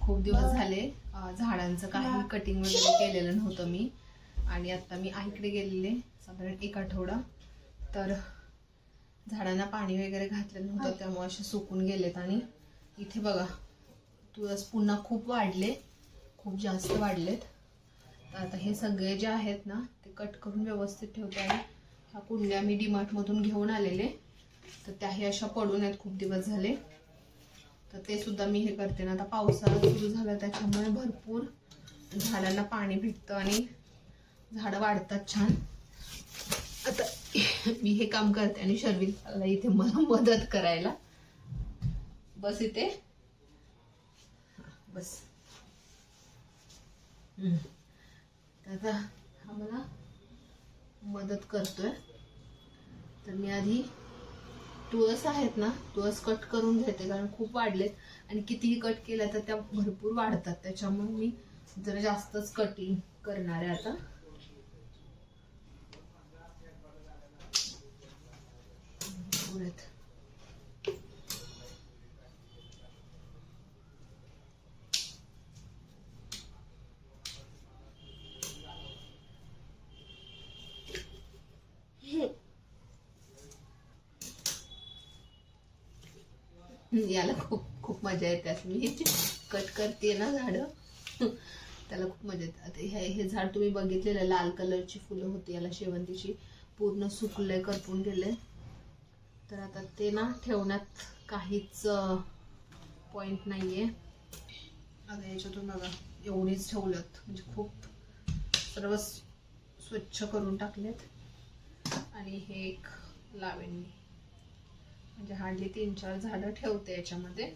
खूप दिवस झाले झाडांचं काही कटिंग वगैरे केलेलं नव्हतं मी. आणि आता मी आईकडे गेलेले साधारण एक आठवडा. तर झाडांना पाणी वगैरे घातलेलं नव्हतं त्यामुळे असे सुकून गेलेत. आणि इथे बघा तुळस पुन्हा खूप वाढले खूप जास्त वाढलेत. तर आता हे सगळे जे आहेत ना ते कट करून व्यवस्थित ठेवते आणि ह्या कुंड्या मी डीमार्टमधून घेऊन आलेले. तर त्याही अशा पडून आहेत खूप दिवस झाले. तर ते सुद्धा मी हे करते ना. आता पावसाळा सुरू झाला त्याच्यामुळे भरपूर झाडांना पाणी भेटतं आणि झाडं वाढतात छान. आता मी हे काम करते आणि शर्विल इथे मला मदत करायला. बस इथे. बस. आता हा मला मदत करतोय. तर मी आधी तुळस आहेत ना तुळस कट करून घेते कारण खूप वाढलेत. आणि कितीही कट केल्या तर त्या भरपूर वाढतात. त्याच्यामुळे मी जरा जास्तच कटिंग करणार आहे आता. पुरत आहेत. याला खूप खूप मजा येते असं मी कट करते ना झाडं. त्याला खूप मजा येते. आता हे हे झाड तुम्ही बघितलेलं लाल कलरची फुलं होती याला शेवंतीची पूर्ण सुकले करपून गेले तर आता ते ना ठेवण्यात काहीच पॉइंट नाहीये. आता याच्यातून बघा एवढीच ठेवल्यात. म्हणजे खूप सर्व स्वच्छ करून टाकलेत. आणि हे एक लावेन. मी म्हणजे हार्डली तीन चार झाडं ठेवते याच्यामध्ये.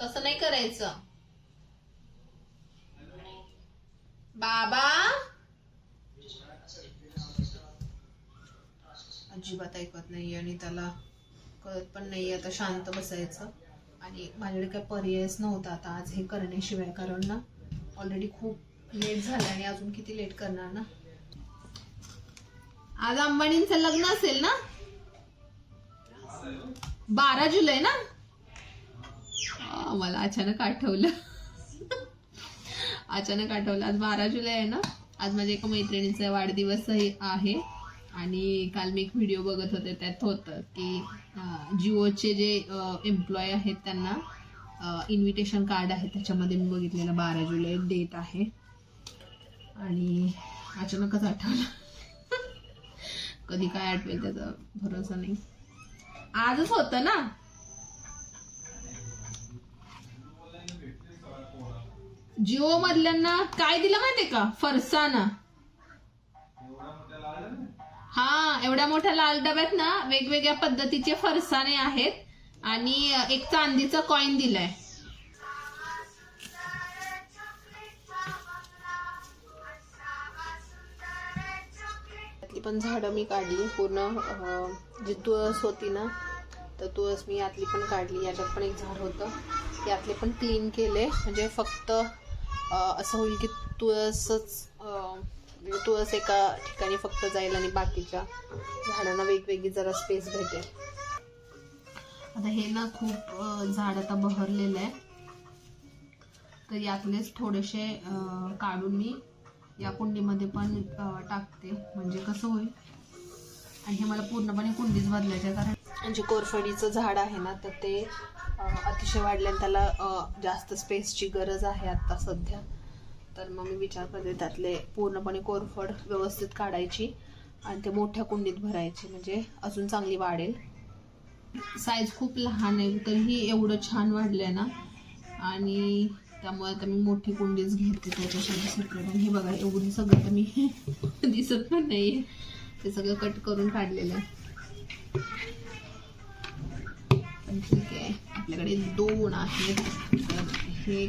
तसं नाही करायचं. बाबा! अजिबात ऐकत नाही आणि त्याला कळत पण नाही आता शांत बसायचं. आणि माझ्याकडे काही पर्यायच नव्हता आता आज हे करण्याशिवाय कारण ना ऑलरेडी खूप लेट झालं आणि अजून किती लेट करणार ना? आज अंबानींचं लग्न असेल ना? बारा जुलै ना? मला अचानक आठवलं. अचानक आठवलं आज बारा जुलै आहे ना? आज माझ्या एका मैत्रिणीचा वाढदिवस आहे. आणि काल मी एक व्हिडिओ बघत होते त्यात होतं की जिओचे जे एम्प्लॉय आहेत त्यांना इन्व्हिटेशन कार्ड आहे. त्याच्यामध्ये मी बघितलेलं बारा जुलै डेट आहे. आणि अचानकच आठवलं. कधी काय आठवेल त्याचा भरोसा नाही. आजच होतं ना? जिओ मधल्यांना काय दिलं माहितीये का? फरसाना. हा एवढ्या मोठ्या लाल डब्यात ना वेगवेगळ्या पद्धतीचे फरसाणे आहेत आणि एक चांदीचं कॉइन दिलाय. त्यातली पण झाडं मी काढली पूर्ण जी तुळस होती ना तर तुळस मी यातली पण काढली याच्यात पण एक झाड होतं. यातले पण क्लीन केले म्हणजे फक्त असं होईल की तुळसच म्हणजे तुळस एका ठिकाणी फक्त जाईल आणि बाकीच्या झाडांना वेगवेगळी जरा स्पेस भेटेल. आता हे ना खूप झाड आता बहरलेलं आहे. तर यातलेच थोडेसे काढून मी या कुंडीमध्ये पण टाकते. म्हणजे कसं होईल? आणि हे मला पूर्णपणे कुंडीच बदलायचे कारण जे कोरफडीचं झाड आहे ना तर ते अतिशय वाढल्याने त्याला जास्त स्पेसची गरज आहे आता सध्या. तर मग मी विचार करते त्यातले पूर्णपणे कोरफड व्यवस्थित काढायची आणि ते मोठ्या कुंडीत भरायची म्हणजे अजून चांगली वाढेल. साईज खूप लहान आहे तरीही एवढं छान वाढलंय ना. आणि त्यामुळे आता मी मोठी कुंडीच घेते त्याच्यासाठी सेपरेट आणि हे बघा एवढी सगळं तर मी दिसत पण नाही ते सगळं कट करून काढलेलं आहे. पण ठीक आहे आपल्याकडे दोन आहेत. हे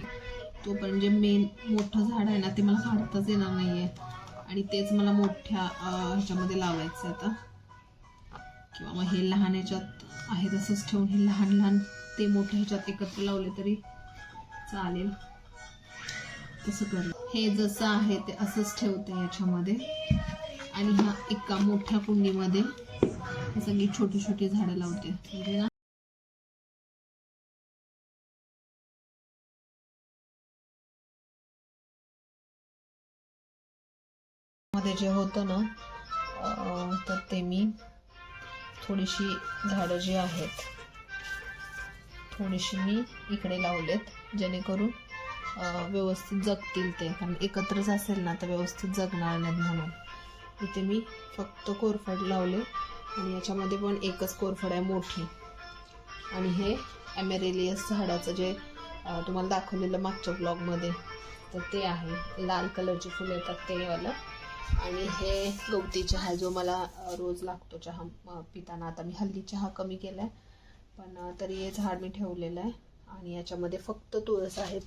तो पण जे मेन मोठं झाड आहे ना ते मला काढताच येणार नाहीये. आणि तेच मला मोठ्या ह्याच्यामध्ये लावायचं आहे आता. किंवा मग हे लहान ह्याच्यात आहे तसंच ठेवून हे लहान लहान ते मोठ्या ह्याच्यात एकत्र लावले तरी चालेल. तसं कर. हे जसं आहे ते असंच ठेवते याच्यामध्ये आणि ह्या एका मोठ्या कुंडीमध्ये सगळी छोटी छोटी झाडं लावते. म्हणजे ना मध्ये जे होतं ना तर ते मी थोडीशी झाडं जी आहेत थोडीशी मी इकडे लावलेत जेणेकरून व्यवस्थित जगतील ते. कारण एकत्रच असेल ना तर व्यवस्थित जगणार नाहीत म्हणून. इथे मी फक्त कोरफड लावले आणि याच्यामध्ये पण एकच कोरफड आहे मोठी. आणि हे ॲमेरेलियस झाडाचं जे तुम्हाला दाखवलेलं मागच्या ब्लॉगमध्ये तर ते आहे. लाल कलरची फुलं येतात ते वालं. आणि हे गवती चहा जो मला रोज लागतो चहा पिताना आता मी हल्ली चहा कमी केला आहे पण तरी हे झाड मी ठेवलेलं आहे आणि याच्यामध्ये फक्त तुळस आहेत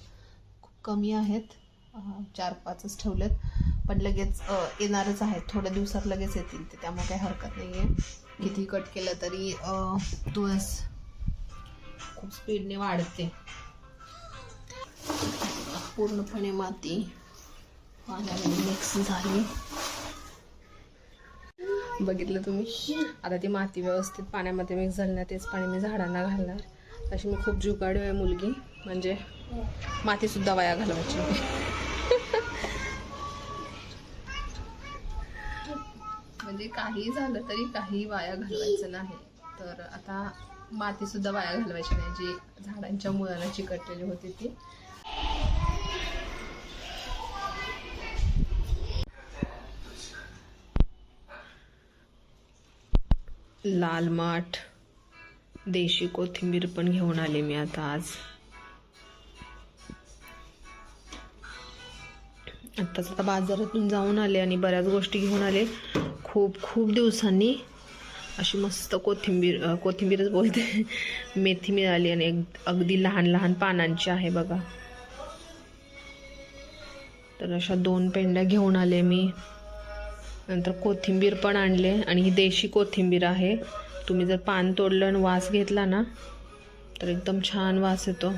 खूप कमी आहेत चार पाचच ठेवलेत पण लगेच येणारच आहेत थोड्या दिवसात लगेच येतील ते त्यामुळे काही हरकत नाही आहे किती कट केलं तरी तुळस खूप स्पीडने वाढते. पूर्णपणे माती पाण्यामध्ये मिक्स झाली. बघितलं तुम्ही. आता ती माती व्यवस्थित पाण्यामध्ये मिक्स झाली ना तेच पाणी मी झाडांना घालणार. अशी मी खूप जुगाडू आहे मुलगी. म्हणजे मातीसुद्धा वाया घालवायची म्हणजे काही झालं तरी काही वाया घालवायचं नाही. तर आता मातीसुद्धा वाया घालवायची नाही जी झाडांच्या मुळाला चिकटलेली होती ती. लाल माठ देशी कोथिंबीर पण घेऊन आले मी आता आज. आत्ताच आता बाजारातून जाऊन आले आणि बऱ्याच गोष्टी घेऊन आले. खूप खूप दिवसांनी अशी मस्त कोथिंबीर कोथिंबीरच बोलते. मेथी मिळाली आणि एक अगदी लहान लहान पानांची आहे बघा. तर अशा दोन पेंड्या घेऊन आले मी. नंतर कोथिंबीर पण आणले आणि ही देशी कोथिंबीर आहे. तुम्ही जर पान तोडलं आणि वास घेतला ना तर एकदम छान वास येतो.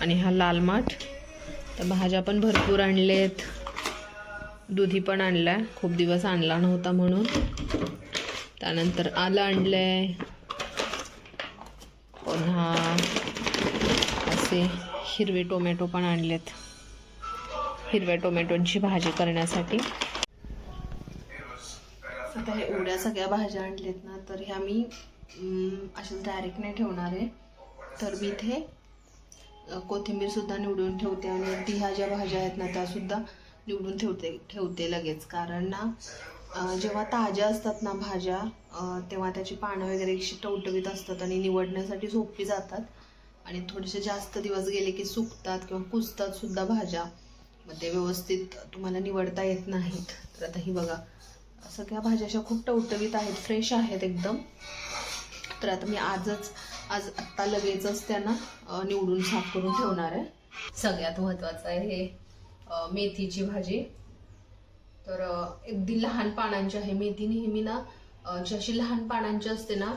आणि हा लाल माठ. तर भाज्या पण भरपूर आणलेत. दुधी पण आणला आहे खूप दिवस आणला नव्हता म्हणून. त्यानंतर आलं आणलं आहे पुन्हा असे हिरवे टोमॅटो पण आणलेत. हिरव्या टोमॅटोंची भाजी करण्यासाठी. आता हे एवढ्या सगळ्या भाज्या आणल्यात ना तर ह्या मी अशाच डायरेक्ट नाही ठेवणार आहे. तर मी इथे कोथिंबीरसुद्धा निवडून ठेवते आणि ती ह्या ज्या भाज्या आहेत ना त्यासुद्धा निवडून ठेवते ठेवते लगेच. कारण ना जेव्हा ताज्या असतात ना भाज्या तेव्हा त्याची पानं वगैरे अशी टवटवीत असतात आणि निवडण्यासाठी सोपी जातात. आणि थोडेसे जास्त दिवस गेले की सुकतात किंवा कुजतात सुद्धा भाज्या. मग ते व्यवस्थित तुम्हाला निवडता येत नाहीत. तर आता ही बघा सगळ्या भाज्या अशा खूप टवटवीत आहेत फ्रेश आहेत एकदम. तर आता मी आजच आज आत्ता लगेचच त्यांना निवडून साफ करून ठेवणार आहे. सगळ्यात महत्त्वाचं आहे हे मेथीची भाजी. तर अगदी लहान पानांची आहे. मेथी नेहमी ना जी अशी लहान पानांची असते ना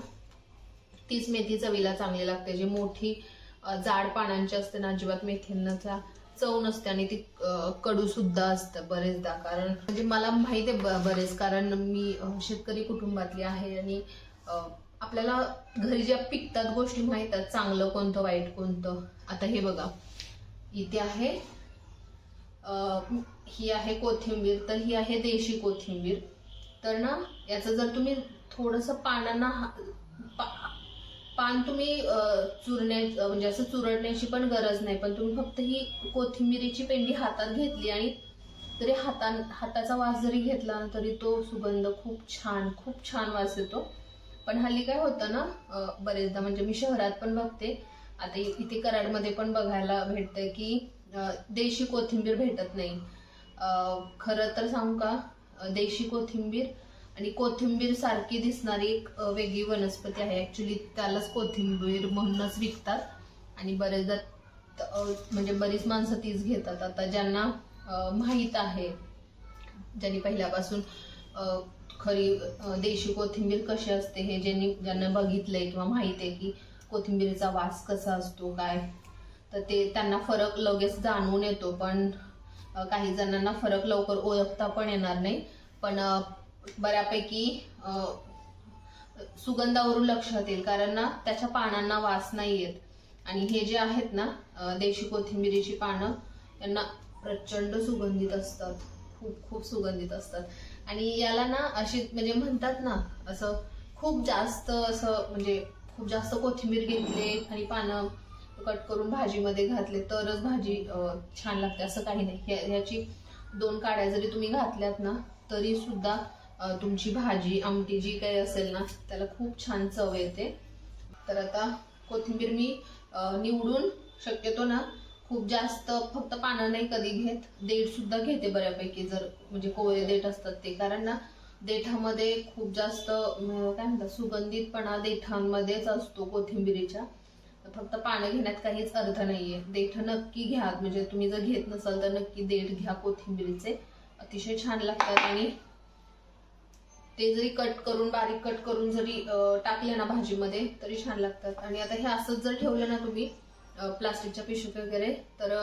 तीच मेथी चवीला चांगली लागते. जी मोठी जाड पानांची असते ना अजिबात मेथींना चव नसते आणि ती कडू सुद्धा असतं बरेचदा. कारण म्हणजे मला माहिती आहे ब- बरेच. कारण मी शेतकरी कुटुंबातली आहे आणि आपल्याला घरी ज्या पिकतात गोष्टी माहीत आहेत चांगलं कोणतं वाईट कोणतं. आता हे बघा. इथे आहे ही आहे कोथिंबीर तर ही आहे देशी कोथिंबीर. तर ना याचं जर तुम्ही थोडंसं पानांना पान तुम्ही चुरण्या म्हणजे असं चुरडण्याची पण गरज नाही. पण तुम्ही फक्त ही कोथिंबिरीची पेंडी हातात घेतली आणि तरी हाता हाताचा वास जरी घेतला तरी तो सुगंध खूप छान खूप छान वास येतो. पण हल्ली काय होतं ना बरेचदा म्हणजे मी शहरात पण बघते. आता इथे कराडमध्ये पण बघायला भेटतं की देशी कोथिंबीर भेटत नाही. खरं तर सांगू का? देशी कोथिंबीर आणि कोथिंबीर सारखी दिसणारी एक वेगळी वनस्पती आहे. ऍक्च्युली त्यालाच कोथिंबीर म्हणूनच विकतात. आणि बरेचदा म्हणजे बरीच माणसं तीच घेतात. आता ज्यांना माहीत आहे ज्यांनी पहिल्यापासून खरी देशी कोथिंबीर कशी असते हे ज्यांनी ज्यांना बघितलंय किंवा माहीत आहे की कोथिंबीरीचा वास कसा असतो काय तर ते त्यांना फरक लगेच जाणून येतो. पण काही जणांना फरक लवकर ओळखता पण येणार नाही. पण बऱ्यापैकी सुगंधावरून लक्षात येईल कारण ना त्याच्या पानांना वास नाही येत आणि हे जे आहेत ना देशी कोथिंबिरीची पानं यांना प्रचंड सुगंधित असतात. खूप खूप सुगंधित असतात. आणि याला ना अशी म्हणजे म्हणतात ना असं खूप जास्त असं म्हणजे खूप जास्त कोथिंबीर घेतले आणि पानं कट करून भाजीमध्ये घातले तरच भाजी छान लागते. असं काही नाही. याची ह्याची दोन काड्या जरी तुम्ही घातल्यात ना तरी सुद्धा तुमची भाजी आमटी जी काही असेल ना त्याला खूप छान चव येते. तर आता कोथिंबीर मी निवडून शक्यतो ना खूप जास्त फक्त पानं नाही कधी घेत. देठ सुद्धा घेते बऱ्यापैकी जर म्हणजे कोवळे देठ असतात ते. कारण ना देठामध्ये खूप जास्त काय म्हणतात सुगंधितपणा देठांमध्येच असतो कोथिंबिरीच्या. फक्त पानं घेण्यात काहीच अर्थ नाहीये. देठ नक्की घ्या. म्हणजे तुम्ही जर घेत नसाल तर नक्की देठ घ्या कोथिंबिरीचे. अतिशय छान लागतात आणि ते जरी कट करून बारीक कट करून जरी टाकले ना भाजीमध्ये तरी छान लागतात. आणि आता हे असंच जर ठेवलं ना तुम्ही प्लास्टिकच्या पिशवीत वगैरे तर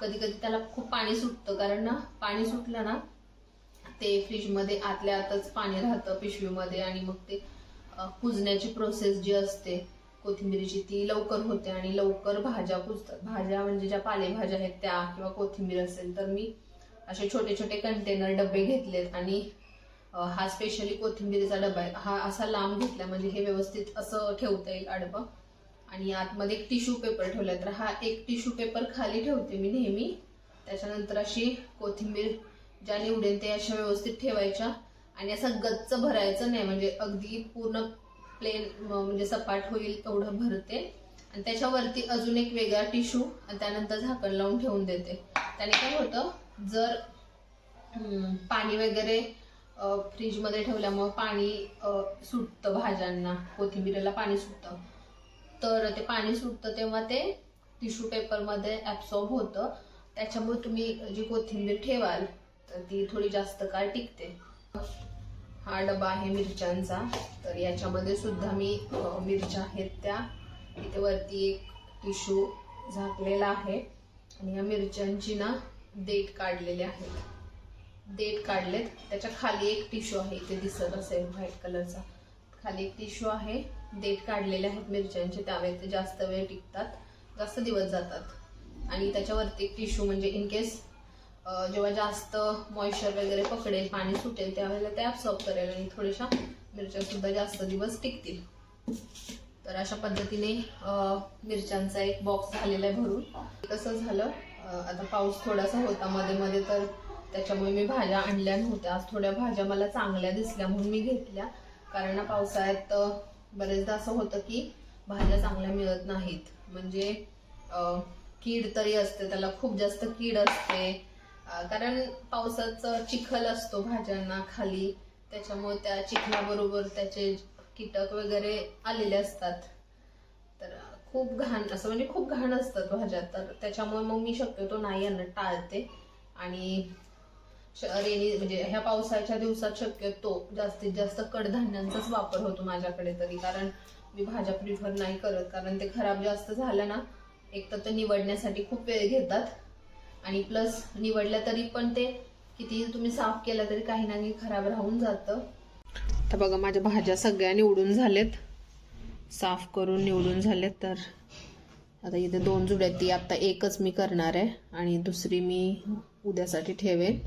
कधी कधी त्याला खूप पाणी सुटतं. कारण ना पाणी सुटलं ना ते फ्रीजमध्ये आतल्या आतच पाणी राहतं पिशवीमध्ये आणि मग ते कुजण्याची प्रोसेस जी असते कोथिंबीरीची ती लवकर होते आणि लवकर भाज्या कुजतात. भाज्या म्हणजे ज्या पालेभाज्या आहेत त्या किंवा कोथिंबीर असेल तर मी असे छोटे छोटे कंटेनर डबे घेतलेत आणि हा स्पेशली कोथिंबीरीचा डबा आहे. हा असा लांब घेतला म्हणजे हे व्यवस्थित असं ठेवता येईल आडवं आणि आतमध्ये एक टिश्यू पेपर ठेवला तर हा एक टिश्यू पेपर खाली ठेवते मी नेहमी. त्याच्यानंतर अशी कोथिंबीर ज्या निवडेल ते अशा व्यवस्थित ठेवायच्या. आणि असं गच्च भरायचं नाही. म्हणजे अगदी पूर्ण प्लेन म्हणजे सपाट होईल एवढं भरते. आणि त्याच्यावरती अजून एक वेगळा टिश्यू आणि त्यानंतर झाकण लावून ठेवून देते. त्याने काय होतं? जर पाणी वगैरे फ्रीजमध्ये ठेवल्यामुळे पाणी सुटतं भाज्यांना. कोथिंबिरीला पाणी सुटतं. तर ते पाणी सुटतं तेव्हा ते टिश्यू पेपरमध्ये ॲब्सॉर्ब होतं. त्याच्यामुळे तुम्ही जी कोथिंबीर ठेवाल तर ती थोडी जास्त काळ टिकते. हा डबा आहे मिरच्यांचा. तर याच्यामध्ये सुद्धा मी मिरच्या आहेत त्या. इथे वरती एक टिश्यू झाकलेला आहे. आणि या मिरच्यांची ना देठ काढलेले आहेत देठ काढलेत. त्याच्याखाली एक टिश्यू आहे इथे दिसत असेल व्हाईट कलरचा. खाली एक टिश्यू आहे. देठ काढलेले आहेत मिरच्यांचे त्यावेळेस ते जास्त वेळ टिकतात जास्त दिवस जातात. आणि त्याच्यावरती एक टिश्यू म्हणजे इन केस जेव्हा जास्त मॉइश्चर वगैरे पकडेल पाणी सुटेल त्यावेळेला ते ॲब्सॉर्ब करेल आणि थोड्याशा मिरच्या सुद्धा जास्त दिवस टिकतील. तर अशा पद्धतीने मिरच्यांचा एक बॉक्स झालेला आहे भरून. कसं झालं. आता पाऊस थोडासा होता मध्ये मध्ये तर त्याच्यामुळे मी भाज्या आणल्या नव्हत्या. आज थोड्या भाज्या मला चांगल्या दिसल्या म्हणून मी घेतल्या. कारण पावसाळ्यात बरेचदा असं होतं की भाज्या चांगल्या मिळत नाहीत. म्हणजे कीड तरी असते त्याला खूप जास्त कीड असते. कारण पावसाचं चिखल असतो भाज्यांना खाली. त्याच्यामुळे त्या चिखलाबरोबर त्याचे कीटक वगैरे आलेले असतात. तर खूप घाण असं म्हणजे खूप घाण असतात भाज्या. तर त्याच्यामुळे मग मी शक्यतो नाही आणणं टाळते. आणि रेनी म्हणजे ह्या पावसाच्या दिवसात शक्यतो जास्तीत जास्त कडधान्यांचाच वापर होतो माझ्याकडे तरी. कारण मी भाज्या प्रिफर नाही करत. कारण ते खराब जास्त झालं ना एक तर ते निवडण्यासाठी खूप वेळ घेतात. आणि प्लस निवडल्या तरी पण ते किती तुम्ही साफ केलं तरी काही ना काही खराब राहून जातं. आता बघा माझ्या भाज्या सगळ्या निवडून झालेत. साफ करून निवडून झालेत तर. आता इथे दोन जुड्या आहेत. ती आत्ता एकच मी करणार आहे आणि दुसरी मी उद्यासाठी ठेवेन.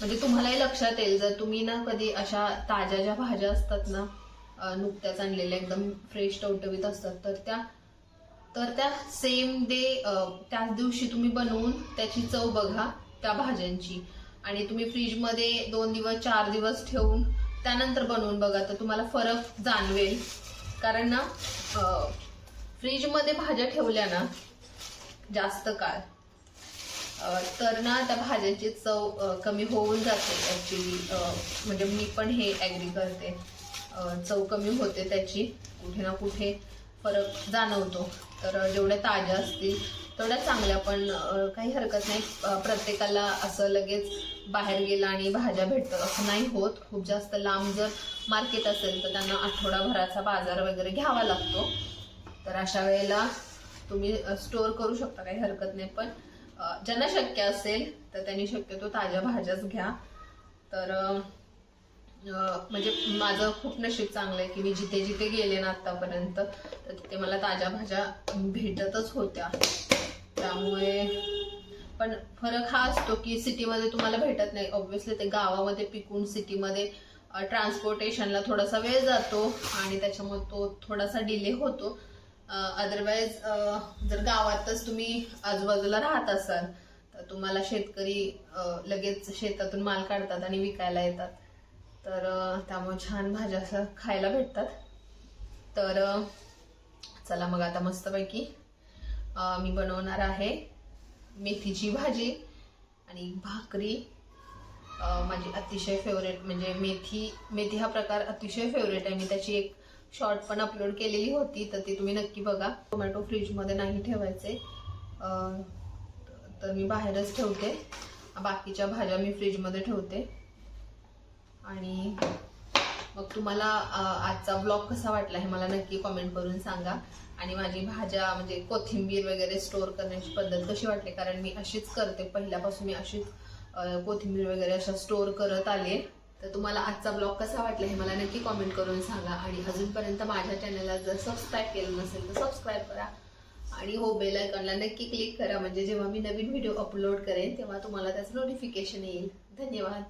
म्हणजे तुम्हालाही लक्षात येईल जर तुम्ही ना कधी अशा ताज्या ज्या भाज्या असतात ना नुकत्याच आणलेल्या एकदम फ्रेश टवटवीत असतात तर त्या तर त्या सेम डे त्याच दिवशी तुम्ही बनवून त्याची चव बघा त्या भाज्यांची. आणि तुम्ही फ्रीजमध्ये दोन दिवस चार दिवस ठेवून त्यानंतर बनवून बघा तर तुम्हाला फरक जाणवेल. कारण ना फ्रीजमध्ये भाज्या ठेवल्या ना जास्त काळ तर ना त्या भाज्यांची चव कमी होऊन जाते ॲक्च्युली म्हणजे मी पण हे ॲग्री करते. चव कमी होते त्याची. कुठे ना कुठे फरक जाणवतो. तर जेवढ्या ताज्या असतील तेवढ्या चांगल्या. पण काही हरकत नाही. प्रत्येकाला असं लगेच बाहेर गेलं आणि भाज्या भेटतात असं नाही होत. खूप जास्त लांब जर मार्केट असेल तर त्यांना आठवडाभराचा बाजार वगैरे घ्यावा लागतो. तर अशा वेळेला तुम्ही स्टोअर करू शकता. काही हरकत नाही. पण ज्यांना शक्य असेल तर त्यांनी शक्यतो ताज्या भाज्याच घ्या. तर म्हणजे माझं खूप नशीब चांगलं आहे की मी जिथे जिथे गेले ना आतापर्यंत तर तिथे मला ताज्या भाज्या भेटतच होत्या. त्यामुळे पण फरक हा असतो की सिटीमध्ये तुम्हाला भेटत नाही. ऑब्व्हियसली ते गावामध्ये पिकून सिटीमध्ये ट्रान्सपोर्टेशनला थोडासा वेळ जातो आणि त्याच्यामुळे तो थोडासा डिले होतो. अदरवाईज जर गावातच तुम्ही आजूबाजूला राहत असाल तर तुम्हाला शेतकरी लगेच शेतातून माल काढतात आणि विकायला येतात. तर त्यामुळे छान भाज्या असं खायला भेटतात. तर चला मग आता मस्तपैकी मी बनवणार आहे मेथीची भाजी आणि भाकरी. माझी अतिशय फेवरेट म्हणजे मेथी मेथी हा प्रकार अतिशय फेवरेट आहे. मी त्याची एक शॉर्ट पण अपलोड केलेली होती तर ती तुम्ही नक्की बघा. टोमॅटो फ्रीजमध्ये नाही ठेवायचे. तर मी बाहेरच ठेवते. बाकीच्या भाज्या मी फ्रीजमध्ये ठेवते. आणि मग तुम्हाला आजचा ब्लॉग कसा वाटला हे मला नक्की कमेंट करून सांगा. आणि माझी भाज्या म्हणजे कोथिंबीर वगैरे स्टोअर करण्याची पद्धत कशी वाटली? कारण मी अशीच करते. पहिल्यापासून मी अशीच कोथिंबीर वगैरे अशा स्टोअर करत आले तर तुम्हाला आजचा ब्लॉग कसा वाटला हे मला नक्की कॉमेंट करून सांगा. आणि अजूनपर्यंत माझ्या चॅनलला जर सबस्क्राईब केलं नसेल तर सबस्क्राईब करा. आणि हो बेल आयकॉनला नक्की क्लिक करा. म्हणजे जेव्हा मी नवीन व्हिडिओ अपलोड करेन तेव्हा तुम्हाला त्याचं नोटिफिकेशन येईल. धन्यवाद.